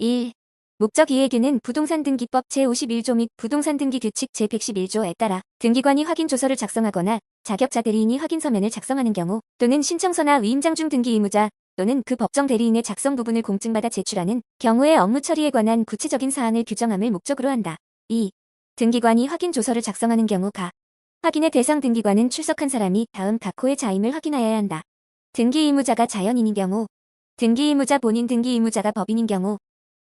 1. 목적 이해규는 부동산 등기법 제51조 및 부동산 등기 규칙 제111조에 따라 등기관이 확인 조서를 작성하거나 자격자 대리인이 확인 서면을 작성하는 경우 또는 신청서나 위임장 중 등기 의무자 또는 그 법정 대리인의 작성 부분을 공증받아 제출하는 경우의 업무 처리에 관한 구체적인 사항을 규정함을 목적으로 한다. 2. 등기관이 확인 조서를 작성하는 경우 가 확인의 대상 등기관은 출석한 사람이 다음 각호의 자임을 확인하여야 한다. 등기 의무자가 자연인인 경우 등기 의무자 본인 등기 의무자가 법인인 경우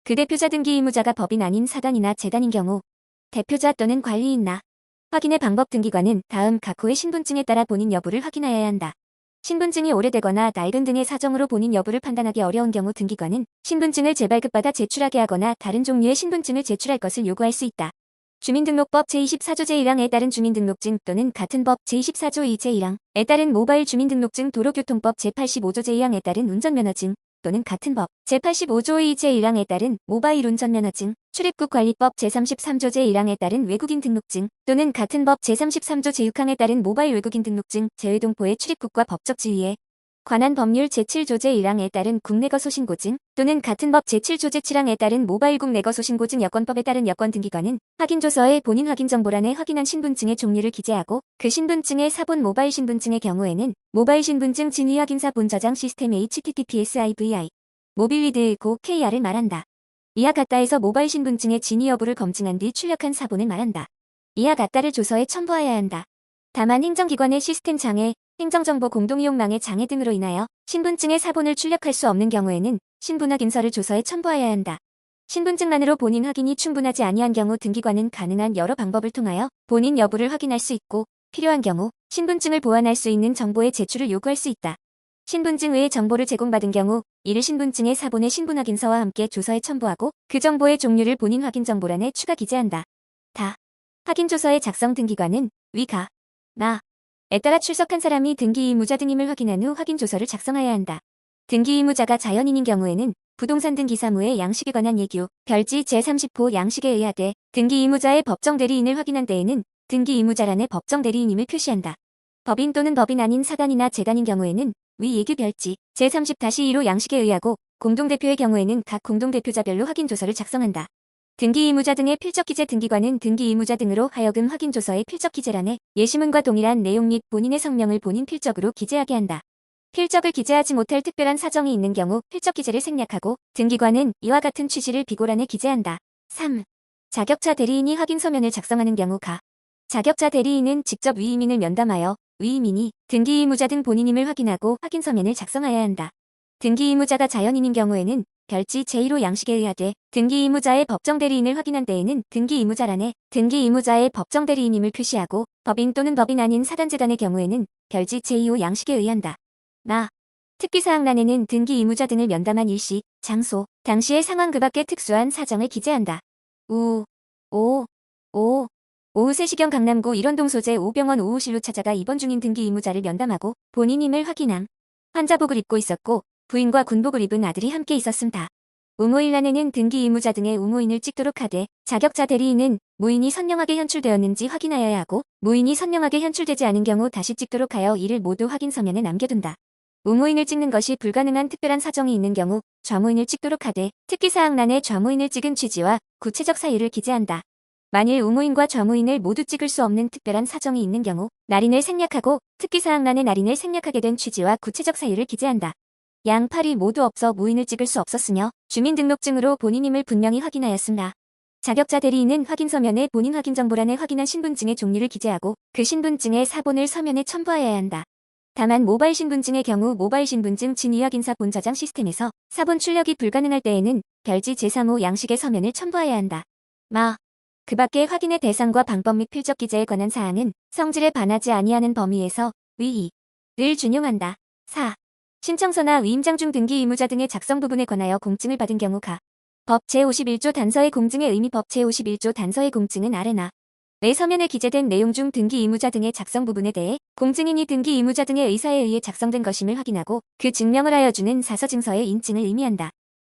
그 대표자 등기 의무자가 법인 아닌 사단이나 재단인 경우 대표자 또는 관리인나 확인의 방법 등기관은 다음 각 호의 신분증에 따라 본인 여부를 확인하여야 한다. 신분증이 오래되거나 낡은 등의 사정으로 본인 여부를 판단하기 어려운 경우 등기관은 신분증을 재발급받아 제출하게 하거나 다른 종류의 신분증을 제출할 것을 요구할 수 있다. 주민등록법 제24조 제1항에 따른 주민등록증 또는 같은 법 제24조 2 제1항에 따른 모바일 주민등록증 도로교통법 제85조 제2항에 따른 운전면허증 또는 같은 법 제85조 2 제1항에 따른 모바일 운전면허증 출입국 관리법 제33조 제1항에 따른 외국인 등록증 또는 같은 법 제33조 제6항에 따른 모바일 외국인 등록증 제외동포의 출입국과 법적 지위에 관한 법률 제7조 제 1항에 따른 국내거 소신고증 또는 같은 법 제7조 제 7항에 따른 모바일 국내거 소신고증 여권법에 따른 여권 등기관은 확인조서에 본인 확인 정보란에 확인한 신분증의 종류를 기재하고 그 신분증의 사본 모바일 신분증의 경우에는 모바일 신분증 진위 확인사 본 저장 시스템 HTTPS IVI 모빌리드 고 KR을 말한다. 이하 같다에서 모바일 신분증의 진위 여부를 검증한 뒤 출력한 사본을 말한다. 이하 같다를 조서에 첨부하여야 한다. 다만 행정기관의 시스템 장애, 행정정보 공동이용망의 장애 등으로 인하여 신분증의 사본을 출력할 수 없는 경우에는 신분 확인서를 조서에 첨부하여야 한다. 신분증만으로 본인 확인이 충분하지 아니한 경우 등기관은 가능한 여러 방법을 통하여 본인 여부를 확인할 수 있고 필요한 경우 신분증을 보완할 수 있는 정보의 제출을 요구할 수 있다. 신분증 외의 정보를 제공받은 경우 이를 신분증의 사본의 신분 확인서와 함께 조서에 첨부하고 그 정보의 종류를 본인 확인 정보란에 추가 기재한다. 다. 확인 조서의 작성 등기관은 위가, 나, 에 따라 출석한 사람이 등기 의무자 등임을 확인한 후 확인 조서를 작성해야 한다. 등기 의무자가 자연인인 경우에는 부동산 등기 사무의 양식에 관한 예규, 별지 제30호 양식에 의하되 등기 의무자의 법정 대리인을 확인한 때에는 등기 의무자란에 법정 대리인임을 표시한다. 법인 또는 법인 아닌 사단이나 재단인 경우에는 위 예규 별지 제30-2로 양식에 의하고 공동대표의 경우에는 각 공동대표자별로 확인 조서를 작성한다. 등기 의무자 등의 필적 기재 등기관은 등기 의무자 등으로 하여금 확인 조서의 필적 기재란에 예시문과 동일한 내용 및 본인의 성명을 본인 필적으로 기재하게 한다. 필적을 기재하지 못할 특별한 사정이 있는 경우 필적 기재를 생략하고 등기관은 이와 같은 취지를 비고란에 기재한다. 3. 자격자 대리인이 확인 서면을 작성하는 경우 가. 자격자 대리인은 직접 위임인을 면담하여 위임인이 등기 의무자 등 본인임을 확인하고 확인 서면을 작성하여야 한다. 등기 의무자가 자연인인 경우에는 별지 제1호 양식에 의하되 등기 의무자의 법정 대리인을 확인한 때에는 등기 의무자란에 등기 의무자의 법정 대리인임을 표시하고 법인 또는 법인 아닌 사단재단의 경우에는 별지 제2호 양식에 의한다. 나. 특기사항란에는 등기 의무자 등을 면담한 일시, 장소, 당시의 상황 그 밖의 특수한 사정을 기재한다. 우, 오, 오, 오후 3시경 강남구 일원동 소재 오병원 오후실로 찾아가 입원 중인 등기 의무자를 면담하고 본인임을 확인함. 환자복을 입고 있었고 부인과 군복을 입은 아들이 함께 있었음다. 우모일란에는 등기 의무자 등의 우모인을 찍도록 하되 자격자 대리인은 무인이 선명하게 현출되었는지 확인하여야 하고 무인이 선명하게 현출되지 않은 경우 다시 찍도록 하여 이를 모두 확인 서면에 남겨둔다. 우모인을 찍는 것이 불가능한 특별한 사정이 있는 경우 좌모인을 찍도록 하되 특기사항란에 좌모인을 찍은 취지와 구체적 사유를 기재한다. 만일 우모인과 좌모인을 모두 찍을 수 없는 특별한 사정이 있는 경우 날인을 생략하고 특기사항란에 날인을 생략하게 된 취지와 구체적 사유를 기재한다. 양 팔이 모두 없어 무인을 찍을 수 없었으며 주민등록증으로 본인임을 분명히 확인하였습니다. 자격자 대리인은 확인 서면에 본인 확인 정보란에 확인한 신분증의 종류를 기재하고 그 신분증의 사본을 서면에 첨부하여야 한다. 다만 모바일 신분증의 경우 모바일 신분증 진위 확인사 본 저장 시스템에서 사본 출력이 불가능할 때에는 별지 제3호 양식의 서면을 첨부해야 한다. 마. 그 밖의 확인의 대상과 방법 및 필적 기재에 관한 사항은 성질에 반하지 아니하는 범위에서 위의를 준용한다. 4. 신청서나 위임장 중 등기 의무자 등의 작성 부분에 관하여 공증을 받은 경우 가. 법 제51조 단서의 공증의 의미 법 제51조 단서의 공증은 아래나 내 서면에 기재된 내용 중 등기 의무자 등의 작성 부분에 대해 공증인이 등기 의무자 등의 의사에 의해 작성된 것임을 확인하고 그 증명을 하여 주는 사서증서의 인증을 의미한다.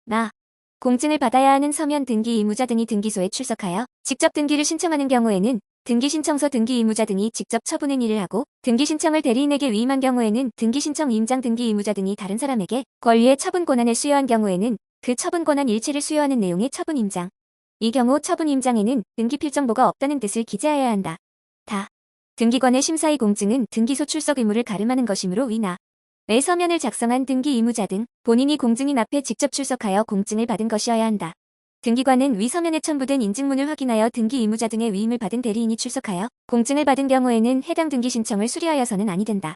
나. 공증을 받아야 하는 서면 등기 의무자 등이 등기소에 출석하여 직접 등기를 신청하는 경우에는 등기신청서 등기 의무자 등이 직접 처분행 일을 하고 등기신청을 대리인에게 위임한 경우에는 등기신청 임장 등기 의무자 등이 다른 사람에게 권리의 처분 권한을 수여한 경우에는 그 처분 권한 일체를 수여하는 내용의 처분 임장. 이 경우 처분 임장에는 등기 필정보가 없다는 뜻을 기재하여야 한다. 다. 등기관의 심사의 공증은 등기소 출석 의무를 가름하는 것이므로 위나 의 서면을 작성한 등기 의무자 등 본인이 공증인 앞에 직접 출석하여 공증을 받은 것이어야 한다. 등기관은 위 서면에 첨부된 인증문을 확인하여 등기 의무자 등의 위임을 받은 대리인이 출석하여 공증을 받은 경우에는 해당 등기 신청을 수리하여서는 아니 된다.